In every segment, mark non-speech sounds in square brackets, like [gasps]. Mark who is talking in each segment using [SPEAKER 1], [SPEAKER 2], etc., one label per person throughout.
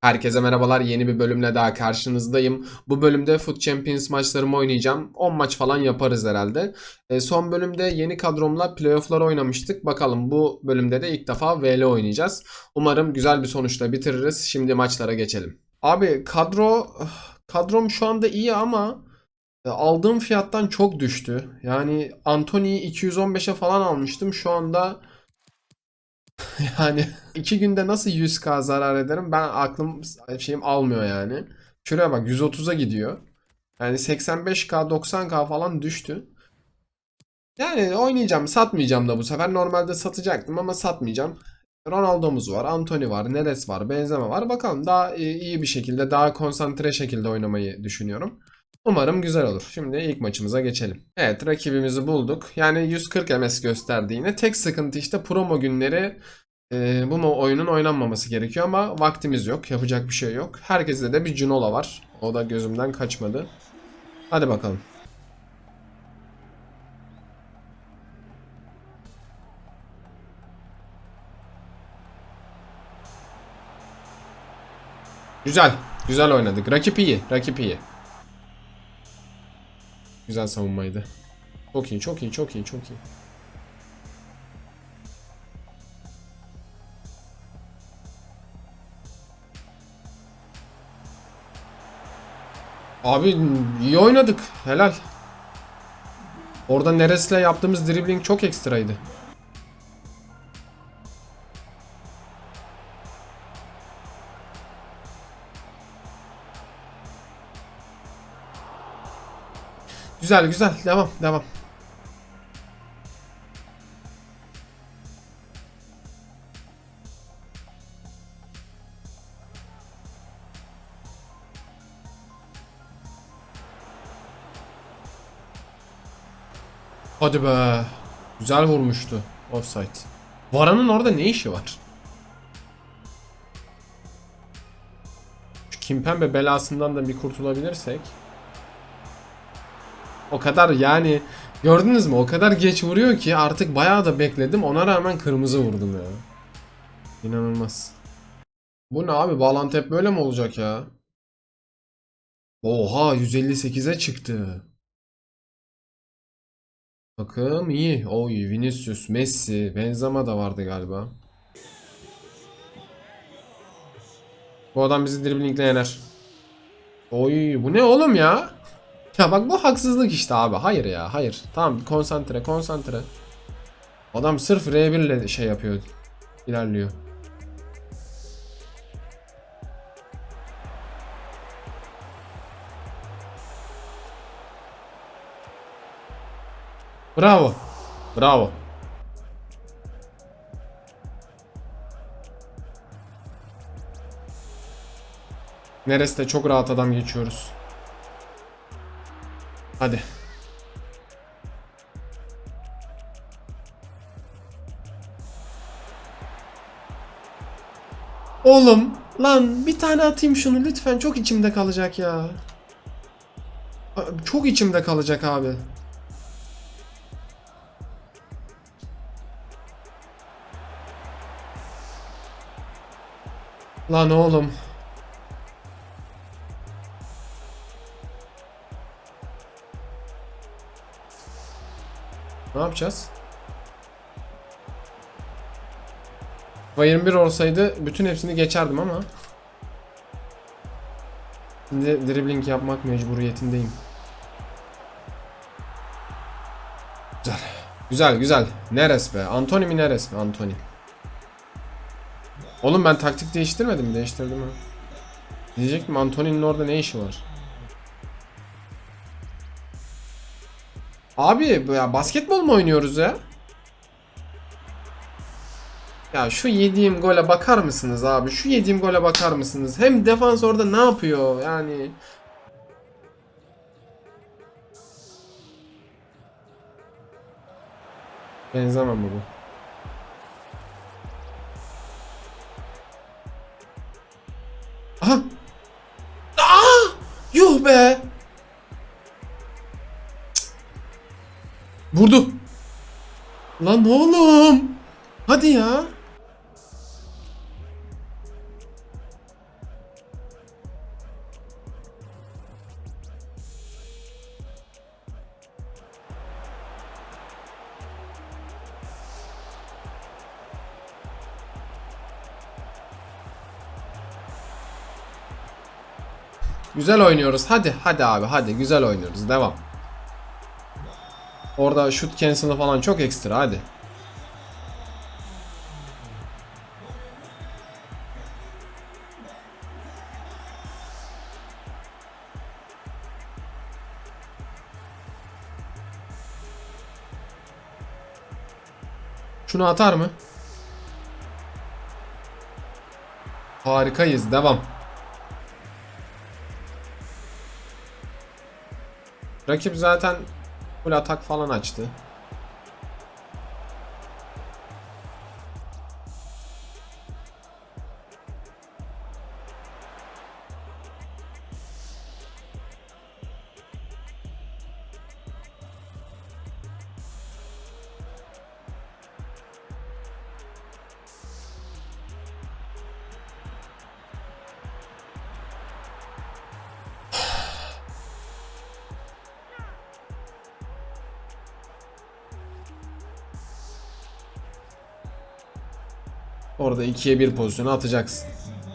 [SPEAKER 1] Herkese merhabalar. Yeni bir bölümle daha karşınızdayım. Bu bölümde Foot Champions maçlarımı oynayacağım. 10 maç falan yaparız herhalde. E, son bölümde yeni kadromla playoff'lar oynamıştık. Bakalım bu bölümde de ilk defa VL oynayacağız. Umarım güzel bir sonuçla bitiririz. Şimdi maçlara geçelim. Abi kadro kadrom şu anda iyi ama aldığım fiyattan çok düştü. Yani Anthony'yi 215'e falan almıştım. Şu anda [laughs] yani iki günde nasıl 100k zarar ederim ben aklım şeyim almıyor yani. Şuraya bak 130'a gidiyor. Yani 85k 90k falan düştü. Yani oynayacağım satmayacağım da bu sefer. Normalde satacaktım ama satmayacağım. Ronaldo'muz var, Anthony var, Neres var, Benzema var. Bakalım daha iyi iyi bir şekilde, daha konsantre şekilde oynamayı düşünüyorum. Umarım güzel olur. Şimdi ilk maçımıza geçelim. Evet rakibimizi bulduk. Yani 140 MS gösterdi yine. Tek sıkıntı işte promo günleri e, bu oyunun oynanmaması gerekiyor ama vaktimiz yok. Yapacak bir şey yok. Herkeste de bir Junola var. O da gözümden kaçmadı. Hadi bakalım. Güzel. Güzel oynadık. Rakip iyi. Rakip iyi. Güzel savunmaydı. Çok iyi, çok iyi, çok iyi, çok iyi. Abi iyi oynadık. Helal. Orada Neres'le yaptığımız dribbling çok ekstraydı. Güzel güzel. Devam devam. Hadi be. Güzel vurmuştu. Offside. Varan'ın orada ne işi var? Şu Kimpembe belasından da bir kurtulabilirsek. O kadar yani gördünüz mü? O kadar geç vuruyor ki artık bayağı da bekledim. Ona rağmen kırmızı vurdum ya. İnanılmaz. Bu ne abi? Bağlantı hep böyle mi olacak ya? Oha 158'e çıktı. Bakım iyi. Oy Vinicius, Messi, Benzema da vardı galiba. Bu adam bizi driblingle yener. Oy bu ne oğlum ya? Ya bak bu haksızlık işte abi. Hayır ya hayır. Tamam konsantre konsantre. Adam sırf R1 ile şey yapıyor. İlerliyor. Bravo. Bravo. Neresi çok rahat adam geçiyoruz. Hadi. Oğlum lan bir tane atayım şunu lütfen çok içimde kalacak ya. Çok içimde kalacak abi. Lan oğlum. Yapacağız? FIFA 21 olsaydı bütün hepsini geçerdim ama. Şimdi dribbling yapmak mecburiyetindeyim. Güzel. Güzel güzel. Neres be? Anthony mi Neres mi? Anthony. Oğlum ben taktik değiştirmedim? Değiştirdim ha. Diyecektim Anthony'nin orada ne işi var? Abi ya basketbol mu oynuyoruz ya? Ya şu yediğim gole bakar mısınız abi? Şu yediğim gole bakar mısınız? Hem defans orada ne yapıyor? Yani Benzemem bu. Vurdu. Lan oğlum. Hadi ya. Güzel oynuyoruz. Hadi hadi abi hadi güzel oynuyoruz. Devam. Orada shoot cancel'ı falan çok ekstra hadi. Şunu atar mı? Harikayız. Devam. Rakip zaten full atak falan açtı. Orada ikiye bir pozisyonu atacaksın.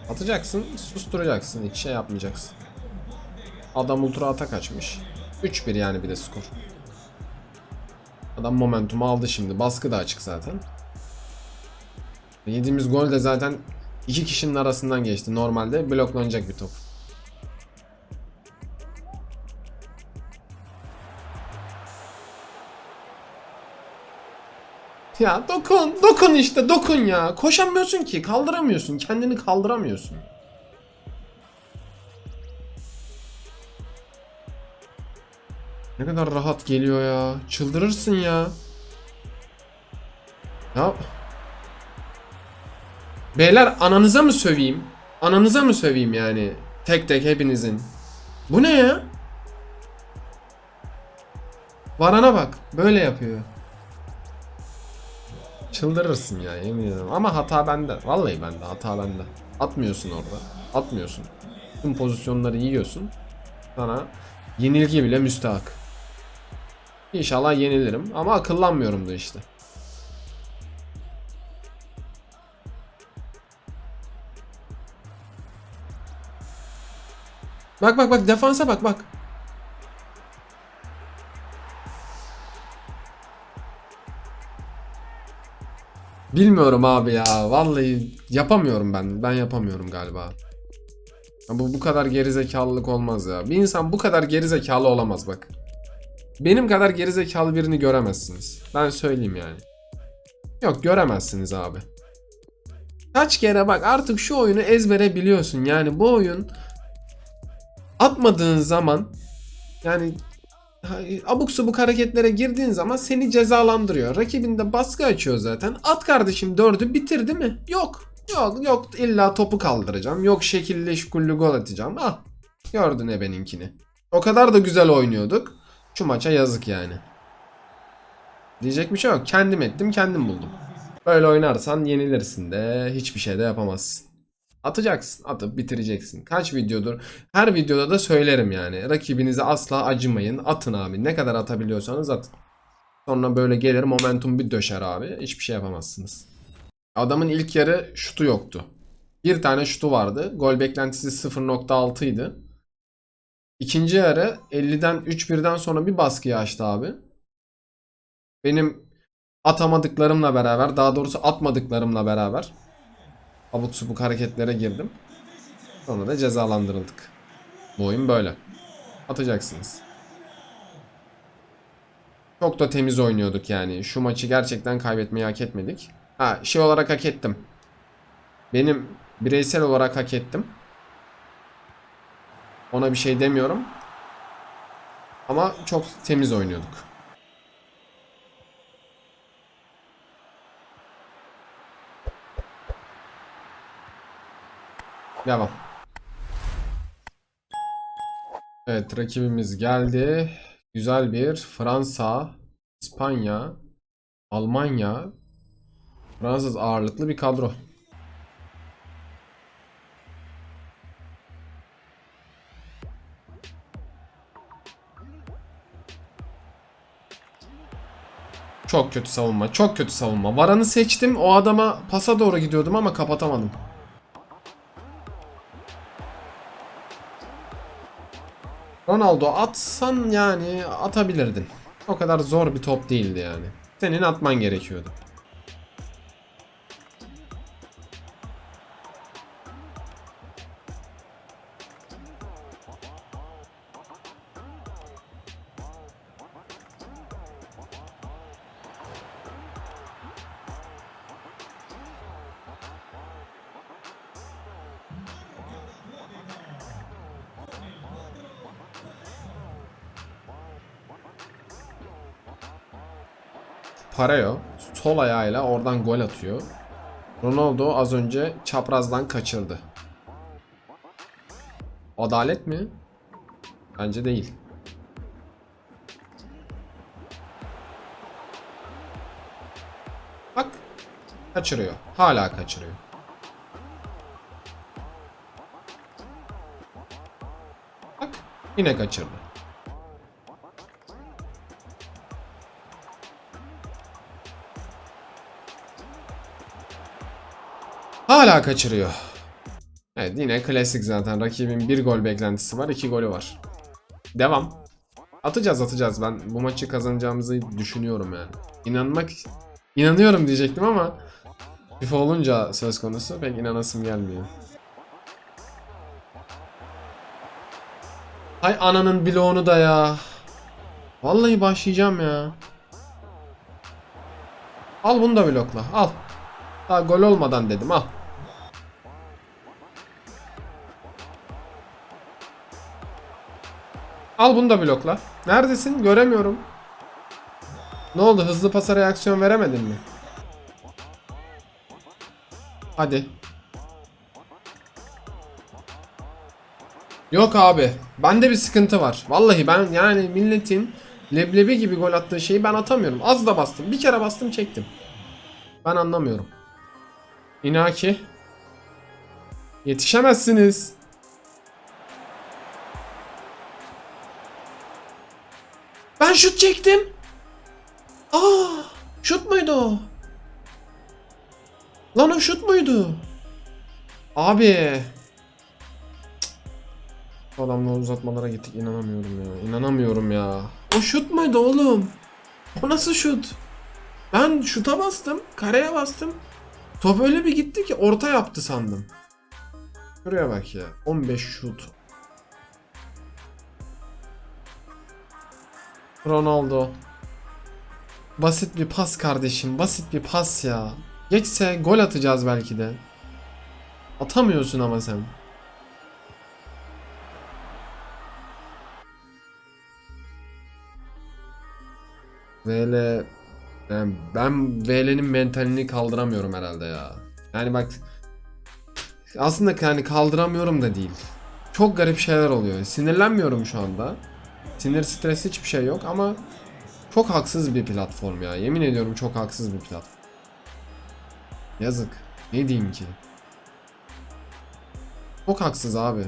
[SPEAKER 1] Atacaksın, susturacaksın, hiç şey yapmayacaksın. Adam ultra atak açmış. 3-1 yani bir de skor. Adam momentumu aldı şimdi. Baskı da açık zaten. Yediğimiz gol de zaten iki kişinin arasından geçti. Normalde bloklanacak bir top. Ya dokun, dokun işte, dokun ya. Koşamıyorsun ki, kaldıramıyorsun, kendini kaldıramıyorsun. Ne kadar rahat geliyor ya. Çıldırırsın ya. Ya. Beyler ananıza mı söveyim? Ananıza mı söveyim yani? Tek tek hepinizin. Bu ne ya? Varana bak. Böyle yapıyor. Çıldırırsın ya yemin ederim. Ama hata bende. Vallahi bende. Hata bende. Atmıyorsun orada. Atmıyorsun. Tüm pozisyonları yiyorsun. Sana yenilgi bile müstahak. İnşallah yenilirim. Ama akıllanmıyorum da işte. Bak bak bak defansa bak bak. Bilmiyorum abi ya. Vallahi yapamıyorum ben. Ben yapamıyorum galiba. Bu bu kadar gerizekalılık olmaz ya. Bir insan bu kadar gerizekalı olamaz bak. Benim kadar gerizekalı birini göremezsiniz. Ben söyleyeyim yani. Yok göremezsiniz abi. Kaç kere bak artık şu oyunu ezbere biliyorsun. Yani bu oyun atmadığın zaman yani abuk subuk hareketlere girdiğin zaman seni cezalandırıyor. Rakibinde baskı açıyor zaten. At kardeşim dördü bitir değil mi? Yok. Yok yok illa topu kaldıracağım. Yok şekilli şukullu gol atacağım. Ah gördün ebeninkini. O kadar da güzel oynuyorduk. Şu maça yazık yani. Diyecek bir şey yok. Kendim ettim kendim buldum. Böyle oynarsan yenilirsin de hiçbir şey de yapamazsın. Atacaksın. Atıp bitireceksin. Kaç videodur? Her videoda da söylerim yani. Rakibinize asla acımayın. Atın abi. Ne kadar atabiliyorsanız atın. Sonra böyle gelir momentum bir döşer abi. Hiçbir şey yapamazsınız. Adamın ilk yarı şutu yoktu. Bir tane şutu vardı. Gol beklentisi 0.6 idi. İkinci yarı 50'den 3-1'den sonra bir baskıyı açtı abi. Benim atamadıklarımla beraber, daha doğrusu atmadıklarımla beraber abuk subuk hareketlere girdim. Sonra da cezalandırıldık. Bu oyun böyle. Atacaksınız. Çok da temiz oynuyorduk yani. Şu maçı gerçekten kaybetmeyi hak etmedik. Ha şey olarak hak ettim. Benim bireysel olarak hak ettim. Ona bir şey demiyorum. Ama çok temiz oynuyorduk. Devam. Evet rakibimiz geldi. Güzel bir Fransa, İspanya, Almanya Fransız ağırlıklı bir kadro. Çok kötü savunma. Çok kötü savunma. Varan'ı seçtim. O adama pasa doğru gidiyordum ama kapatamadım. Ronaldo atsan yani atabilirdin. O kadar zor bir top değildi yani. Senin atman gerekiyordu. Pareo sol ayağıyla oradan gol atıyor. Ronaldo az önce çaprazdan kaçırdı. Adalet mi? Bence değil. Bak kaçırıyor. Hala kaçırıyor. Bak yine kaçırdı. Hala kaçırıyor. Evet yine klasik zaten. Rakibin bir gol beklentisi var. iki golü var. Devam. Atacağız atacağız. Ben bu maçı kazanacağımızı düşünüyorum yani. İnanmak... inanıyorum diyecektim ama FIFA olunca söz konusu pek inanasım gelmiyor. Hay ananın bloğunu da ya. Vallahi başlayacağım ya. Al bunu da blokla. Al. Daha gol olmadan dedim al. Al bunu da blokla. Neredesin? Göremiyorum. Ne oldu? Hızlı pasa reaksiyon veremedin mi? Hadi. Yok abi. Bende bir sıkıntı var. Vallahi ben yani milletin leblebi gibi gol attığı şeyi ben atamıyorum. Az da bastım. Bir kere bastım çektim. Ben anlamıyorum. Inaki. Yetişemezsiniz. Ben şut çektim. Aa, şut muydu o? Lan o şut muydu? Abi. Cık. Adamla uzatmalara gittik inanamıyorum ya. İnanamıyorum ya. O şut muydu oğlum? O nasıl şut? Ben şuta bastım. Kareye bastım. Top öyle bir gitti ki orta yaptı sandım. Şuraya bak ya. 15 şut. Ronaldo. Basit bir pas kardeşim. Basit bir pas ya. Geçse gol atacağız belki de. Atamıyorsun ama sen. VL yani ben VL'nin mentalini kaldıramıyorum herhalde ya. Yani bak aslında yani kaldıramıyorum da değil. Çok garip şeyler oluyor. Sinirlenmiyorum şu anda. Sinir stres hiçbir şey yok ama çok haksız bir platform ya. Yemin ediyorum çok haksız bir platform. Yazık. Ne diyeyim ki? Çok haksız abi.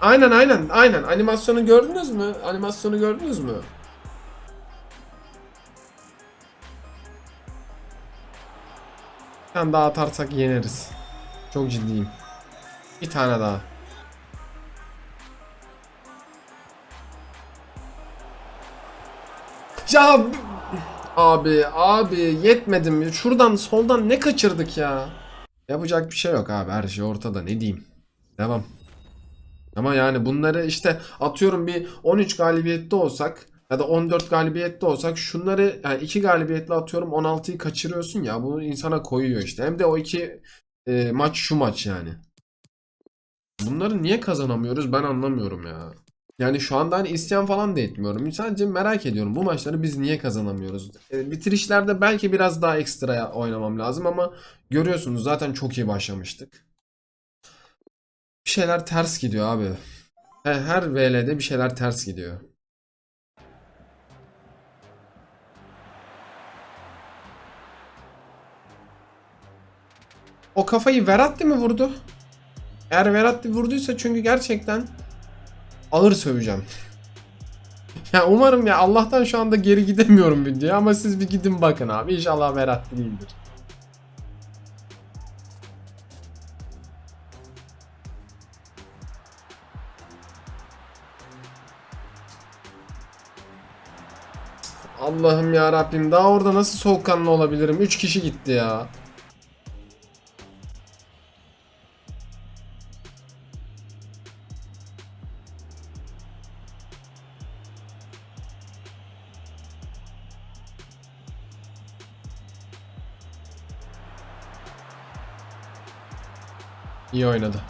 [SPEAKER 1] Aynen aynen aynen. Animasyonu gördünüz mü? Animasyonu gördünüz mü? Bir tane daha atarsak yeneriz. Çok ciddiyim. Bir tane daha. Ya abi abi yetmedi mi? Şuradan soldan ne kaçırdık ya? Yapacak bir şey yok abi. Her şey ortada. Ne diyeyim? Devam. Ama yani bunları işte atıyorum bir 13 galibiyette olsak ya da 14 galibiyette olsak şunları yani 2 galibiyetle atıyorum 16'yı kaçırıyorsun ya bu insana koyuyor işte. Hem de o iki e, maç şu maç yani. Bunları niye kazanamıyoruz ben anlamıyorum ya. Yani şu anda hani isyan falan da etmiyorum. Sadece merak ediyorum bu maçları biz niye kazanamıyoruz? E, bitirişlerde belki biraz daha ekstra oynamam lazım ama görüyorsunuz zaten çok iyi başlamıştık. Bir şeyler ters gidiyor abi. Her VL'de bir şeyler ters gidiyor. O kafayı Verratti mi vurdu? Eğer Verratti vurduysa çünkü gerçekten ağır söveceğim. [laughs] ya umarım ya Allah'tan şu anda geri gidemiyorum videoya ama siz bir gidin bakın abi. İnşallah Verratti değildir. Allah'ım ya Rabbim daha orada nasıl soğukkanlı olabilirim? 3 kişi gitti ya. İyi oynadı.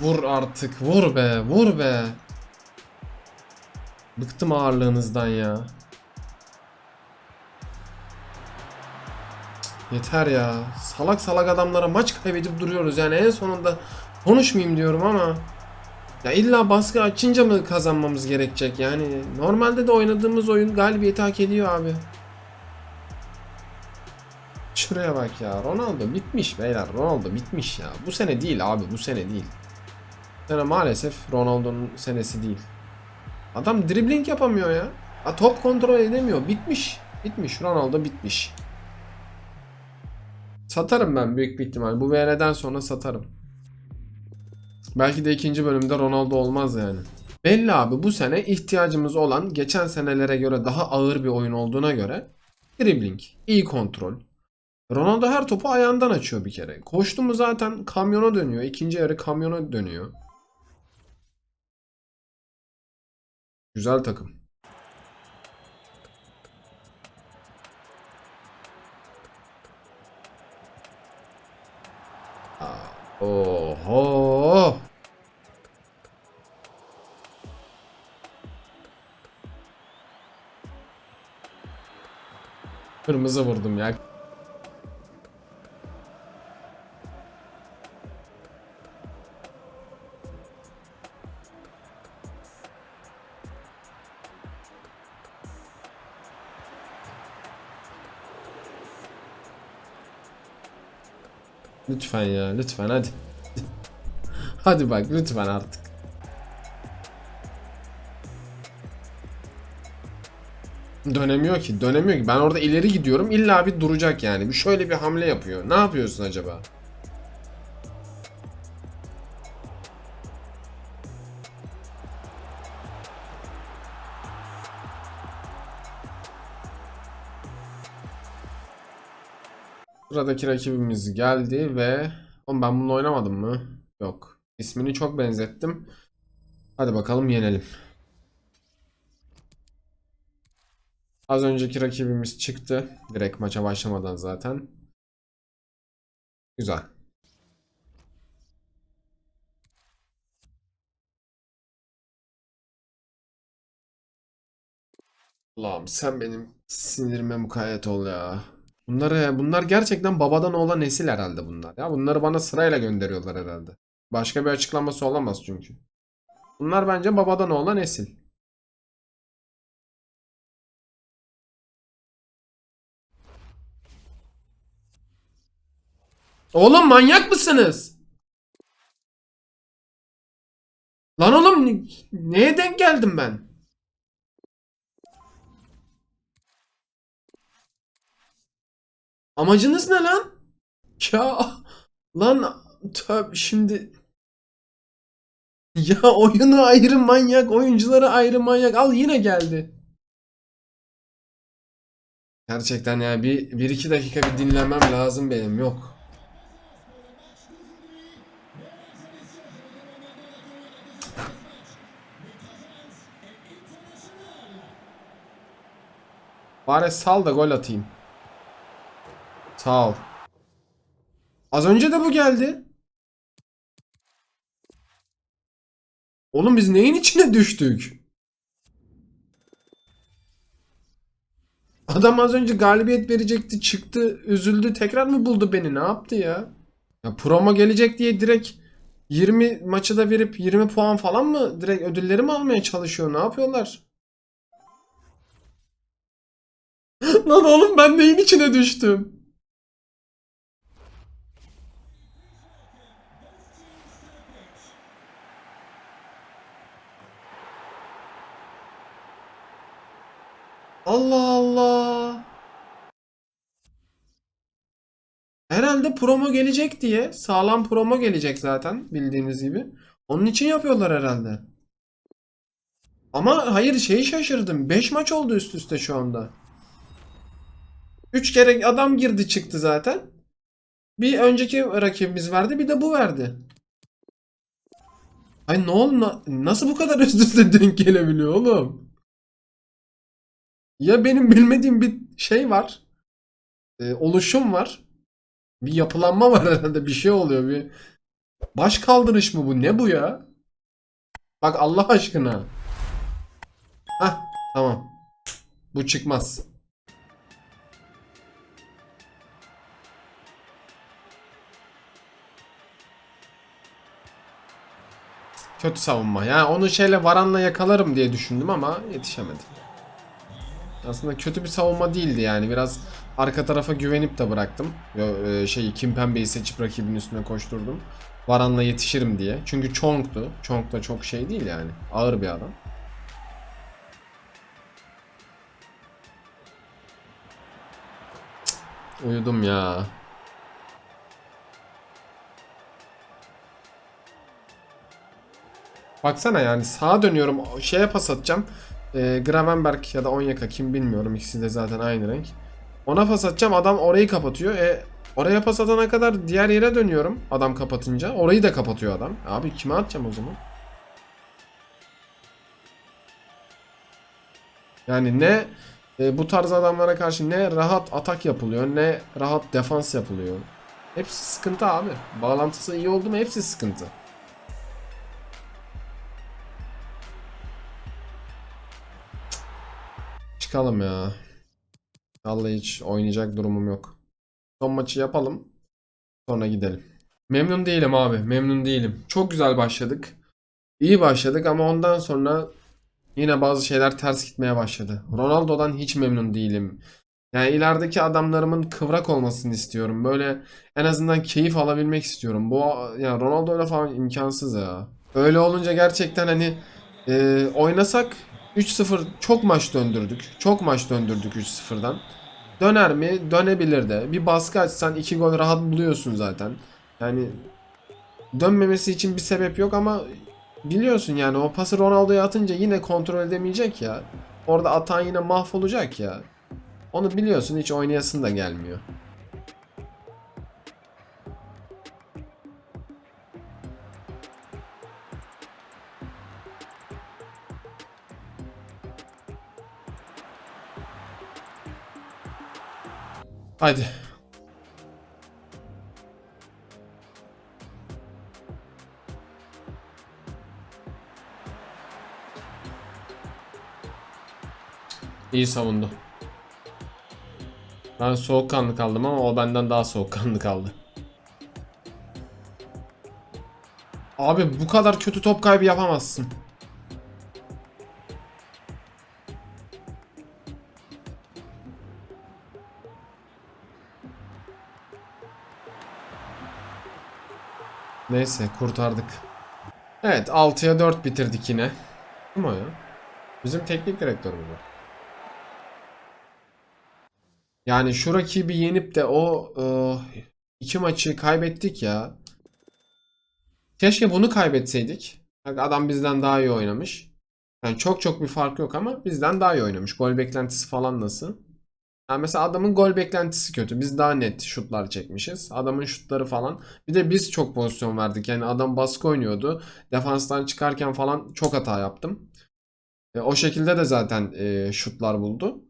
[SPEAKER 1] Vur artık, vur be, vur be. Bıktım ağırlığınızdan ya. Yeter ya. Salak salak adamlara maç kaybedip duruyoruz. Yani en sonunda konuşmayayım diyorum ama ya illa baskı açınca mı kazanmamız gerekecek? Yani normalde de oynadığımız oyun galibiyeti hak ediyor abi. Şuraya bak ya. Ronaldo bitmiş beyler. Ronaldo bitmiş ya. Bu sene değil abi. Bu sene değil. Sene maalesef Ronaldo'nun senesi değil. Adam dribbling yapamıyor ya. Ha, top kontrol edemiyor. Bitmiş. Bitmiş. Ronaldo bitmiş. Satarım ben büyük bir ihtimal. Bu VR'den sonra satarım. Belki de ikinci bölümde Ronaldo olmaz yani. Belli abi bu sene ihtiyacımız olan geçen senelere göre daha ağır bir oyun olduğuna göre dribbling, iyi kontrol. Ronaldo her topu ayağından açıyor bir kere. Koştu mu zaten kamyona dönüyor. İkinci yarı kamyona dönüyor. Güzel takım. Oho. Kırmızı vurdum ya. Lütfen ya lütfen hadi. hadi bak lütfen artık. Dönemiyor ki dönemiyor ki. Ben orada ileri gidiyorum illa bir duracak yani. Bir şöyle bir hamle yapıyor. Ne yapıyorsun acaba? Sıradaki rakibimiz geldi ve Oğlum ben bunu oynamadım mı? Yok. İsmini çok benzettim. Hadi bakalım yenelim. Az önceki rakibimiz çıktı. Direkt maça başlamadan zaten. Güzel. Allah'ım sen benim sinirime mukayyet ol ya. Bunları, bunlar gerçekten babadan oğlan nesil herhalde bunlar. Ya bunları bana sırayla gönderiyorlar herhalde. Başka bir açıklaması olamaz çünkü. Bunlar bence babadan oğlan nesil. Oğlum manyak mısınız? Lan oğlum ne- neye denk geldim ben? Amacınız ne lan? Ya lan tabi şimdi ya oyunu ayrı manyak, oyuncuları ayrı manyak. Al yine geldi. Gerçekten yani bir, bir iki dakika bir dinlemem lazım benim. Yok. Bari sal da gol atayım. Sağ ol. Az önce de bu geldi. Oğlum biz neyin içine düştük? Adam az önce galibiyet verecekti, çıktı, üzüldü, tekrar mı buldu beni? Ne yaptı ya? Ya promo gelecek diye direkt 20 maçı da verip 20 puan falan mı direkt ödülleri mi almaya çalışıyor? Ne yapıyorlar? [gasps] Lan oğlum ben neyin içine düştüm? Allah Allah. Herhalde promo gelecek diye. Sağlam promo gelecek zaten bildiğiniz gibi. Onun için yapıyorlar herhalde. Ama hayır şeyi şaşırdım. 5 maç oldu üst üste şu anda. 3 kere adam girdi çıktı zaten. Bir önceki rakibimiz verdi bir de bu verdi. Ay ne oldu? na- Nasıl bu kadar üst üste denk gelebiliyor oğlum? Ya benim bilmediğim bir şey var. e, oluşum var. Bir yapılanma var [laughs] herhalde. Bir şey oluyor. Bir baş kaldırış mı bu? Ne bu ya? Bak Allah aşkına. Hah tamam. Bu çıkmaz. Kötü savunma. Yani onu şeyle Varan'la yakalarım diye düşündüm ama yetişemedim. Aslında kötü bir savunma değildi yani. Biraz arka tarafa güvenip de bıraktım. E, Şeyi Kimpembe'yi seçip rakibin üstüne koşturdum. Varan'la yetişirim diye. Çünkü Chong'tu. Chong da çok şey değil yani. Ağır bir adam. Cık, Uyudum ya. Baksana yani sağa dönüyorum. Şeye pas atacağım. E, Gravenberg ya da Onyeka kim bilmiyorum. İkisi de zaten aynı renk. Ona pas atacağım. Adam orayı kapatıyor. E, oraya pas atana kadar diğer yere dönüyorum. Adam kapatınca. Orayı da kapatıyor adam. Abi kime atacağım o zaman? Yani ne e, bu tarz adamlara karşı ne rahat atak yapılıyor ne rahat defans yapılıyor. Hepsi sıkıntı abi. Bağlantısı iyi oldu mu hepsi sıkıntı. Çıkalım ya. Vallahi hiç oynayacak durumum yok. Son maçı yapalım. Sonra gidelim. Memnun değilim abi. Memnun değilim. Çok güzel başladık. İyi başladık ama ondan sonra yine bazı şeyler ters gitmeye başladı. Ronaldo'dan hiç memnun değilim. Yani ilerideki adamlarımın kıvrak olmasını istiyorum. Böyle en azından keyif alabilmek istiyorum. Bu yani Ronaldo'yla falan imkansız ya. Öyle olunca gerçekten hani e, oynasak 3-0 çok maç döndürdük. Çok maç döndürdük 3-0'dan. Döner mi? Dönebilir de. Bir baskı açsan 2 gol rahat buluyorsun zaten. Yani dönmemesi için bir sebep yok ama biliyorsun yani o pası Ronaldo'ya atınca yine kontrol edemeyecek ya. Orada atan yine mahvolacak ya. Onu biliyorsun hiç oynayasın da gelmiyor. Hadi. İyi savundu. Ben soğukkanlı kaldım ama o benden daha soğukkanlı kaldı. Abi bu kadar kötü top kaybı yapamazsın. Neyse kurtardık. Evet 6'ya 4 bitirdik yine. Kim o ya? Bizim teknik direktörümüz o. Yani şu rakibi yenip de o e, iki maçı kaybettik ya. Keşke bunu kaybetseydik. Adam bizden daha iyi oynamış. Yani çok çok bir fark yok ama bizden daha iyi oynamış. Gol beklentisi falan nasıl? Yani mesela adamın gol beklentisi kötü. Biz daha net şutlar çekmişiz. Adamın şutları falan. Bir de biz çok pozisyon verdik. Yani adam baskı oynuyordu. Defanstan çıkarken falan çok hata yaptım. E, o şekilde de zaten e, şutlar buldu.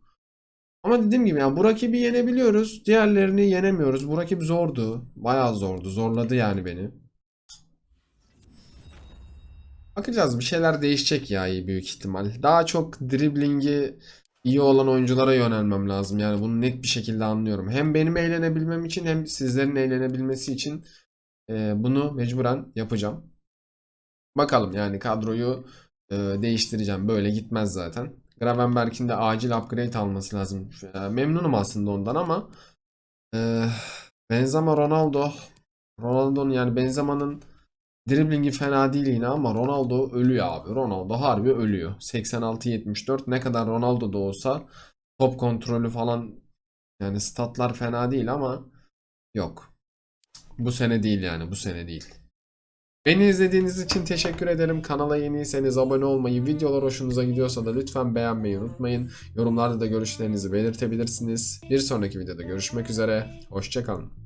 [SPEAKER 1] Ama dediğim gibi yani bu rakibi yenebiliyoruz. Diğerlerini yenemiyoruz. Bu rakip zordu. Bayağı zordu. Zorladı yani beni. Bakacağız bir şeyler değişecek ya iyi büyük ihtimal. Daha çok driblingi iyi olan oyunculara yönelmem lazım. Yani bunu net bir şekilde anlıyorum. Hem benim eğlenebilmem için hem sizlerin eğlenebilmesi için e, bunu mecburen yapacağım. Bakalım yani kadroyu e, değiştireceğim. Böyle gitmez zaten. Gravenberg'in de acil upgrade alması lazım. Memnunum aslında ondan ama e, Benzema Ronaldo Ronaldo'nun yani Benzema'nın driblingi fena değil yine ama Ronaldo ölüyor abi. Ronaldo harbi ölüyor. 86-74 ne kadar Ronaldo da olsa top kontrolü falan yani statlar fena değil ama yok. Bu sene değil yani bu sene değil. Beni izlediğiniz için teşekkür ederim. Kanala yeniyseniz abone olmayı, videolar hoşunuza gidiyorsa da lütfen beğenmeyi unutmayın. Yorumlarda da görüşlerinizi belirtebilirsiniz. Bir sonraki videoda görüşmek üzere. Hoşçakalın.